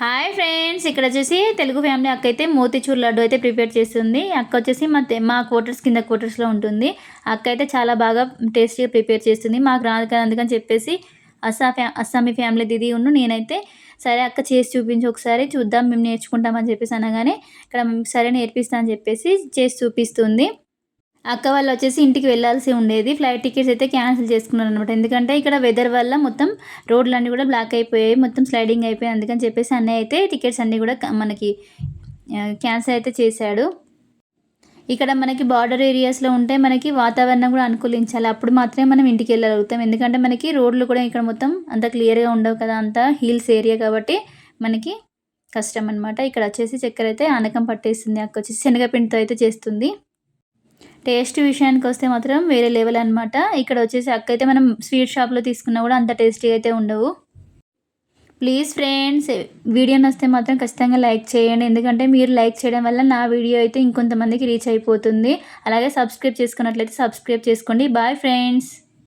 Hi friends ఇక్కడ వచ్చేసి Telugu family అక్క అయితే మోతిచూర్ లడ్డు అయితే ప్రిపేర్ చేస్తుంది. అక్క వచ్చేసి మా మా క్వార్టర్స్ కింద క్వార్టర్స్లో ఉంటుంది. అక్క అయితే చాలా బాగా టేస్టీగా ప్రిపేర్ చేస్తుంది. మాకు రాదు కదా అందుకని చెప్పేసి అస్సా ఫ్యా అస్సామీ ఫ్యామిలీ దిది ఉండు నేనైతే సరే అక్క చేసి చూపించి ఒకసారి చూద్దాం మేము నేర్చుకుంటామని చెప్పేసి అనగానే ఇక్కడ సరే నేర్పిస్తా అని చెప్పేసి చేసి చూపిస్తుంది. అక్క వాళ్ళు వచ్చేసి ఇంటికి వెళ్ళాల్సి ఉండేది. ఫ్లైట్ టికెట్స్ అయితే క్యాన్సిల్ చేసుకున్నారు అనమాట ఎందుకంటే ఇక్కడ వెదర్ వల్ల మొత్తం రోడ్లు అన్నీ కూడా బ్లాక్ అయిపోయాయి. మొత్తం స్లైడింగ్ అయిపోయాయి అందుకని చెప్పేసి అన్నయ్య అయితే టికెట్స్ అన్నీ కూడా మనకి క్యాన్సిల్ అయితే చేశాడు. ఇక్కడ మనకి బార్డర్ ఏరియాస్లో ఉంటే మనకి వాతావరణం కూడా అనుకూలించాలి. అప్పుడు మాత్రమే మనం ఇంటికి వెళ్ళగలుగుతాం. ఎందుకంటే మనకి రోడ్లు కూడా ఇక్కడ మొత్తం అంత క్లియర్గా ఉండవు కదా. అంత హిల్స్ ఏరియా కాబట్టి మనకి కష్టం అనమాట ఇక్కడ వచ్చేసి చక్కెర అయితే ఆనకం పట్టేస్తుంది. అక్క వచ్చేసి శనగపిండితో అయితే చేస్తుంది. టేస్ట్ విషయానికి వస్తే మాత్రం వేరే లెవెల్ అనమాట ఇక్కడ వచ్చేసి అక్క అయితే మనం స్వీట్ షాప్లో తీసుకున్నా కూడా అంత టేస్టీగా అయితే ఉండవు. ప్లీజ్ ఫ్రెండ్స్ వీడియో నస్తే మాత్రం ఖచ్చితంగా లైక్ చేయండి. ఎందుకంటే మీరు లైక్ చేయడం వల్ల నా వీడియో అయితే ఇంకొంతమందికి రీచ్ అయిపోతుంది. అలాగే సబ్స్క్రైబ్ చేసుకున్నట్లయితే సబ్స్క్రైబ్ చేసుకోండి. Bye friends.